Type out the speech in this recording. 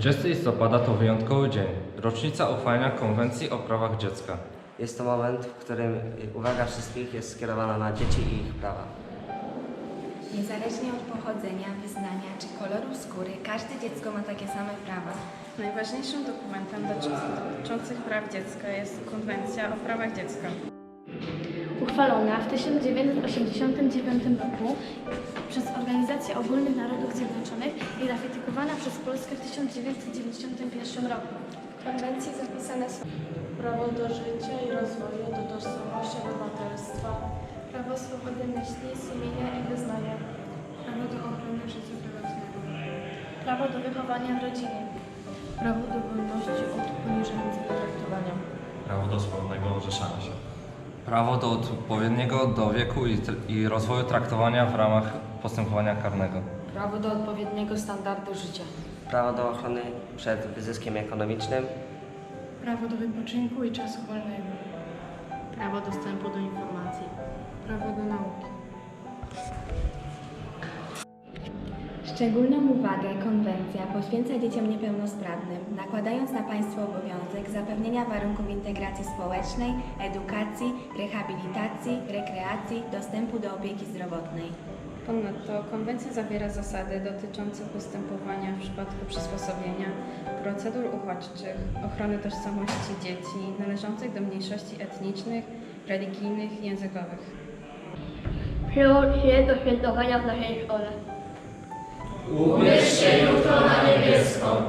30 listopada to wyjątkowy dzień, rocznica uchwalenia Konwencji o prawach dziecka. Jest to moment, w którym uwaga wszystkich jest skierowana na dzieci i ich prawa. Niezależnie od pochodzenia, wyznania czy koloru skóry, każde dziecko ma takie same prawa. Najważniejszym dokumentem dotyczącym- dotyczących praw dziecka jest Konwencja o prawach dziecka. uchwalona w 1989 roku przez Organizację Ogólnych Narodów Zjednoczonych i ratyfikowana przez Polskę w 1991 roku. W konwencji zapisane są prawo do życia i rozwoju, do tożsamości obywatelstwa, prawo swobody myśli, sumienia i wyznania, prawo do ochrony życia prywatnego, Prawo do wychowania w rodzinie. prawo do wolności od poniżającego traktowania, prawo do swobodnego zrzeszania się, Prawo do odpowiedniego do wieku i, i rozwoju traktowania w ramach postępowania karnego. prawo do odpowiedniego standardu życia, Prawo do ochrony przed wyzyskiem ekonomicznym, prawo do wypoczynku i czasu wolnego, prawo dostępu do informacji, prawo do nauki. Szczególną uwagę konwencja poświęca dzieciom niepełnosprawnym, nakładając na państwo obowiązek zapewnienia warunków integracji społecznej, edukacji, rehabilitacji, rekreacji, dostępu do opieki zdrowotnej. Ponadto konwencja zawiera zasady dotyczące postępowania w przypadku przysposobienia, procedur uchodźczych, ochrony tożsamości dzieci należących do mniejszości etnicznych, religijnych i językowych. Przyłącz się do świętowania w naszej szkole. Ubierz się jutro na niebiesko.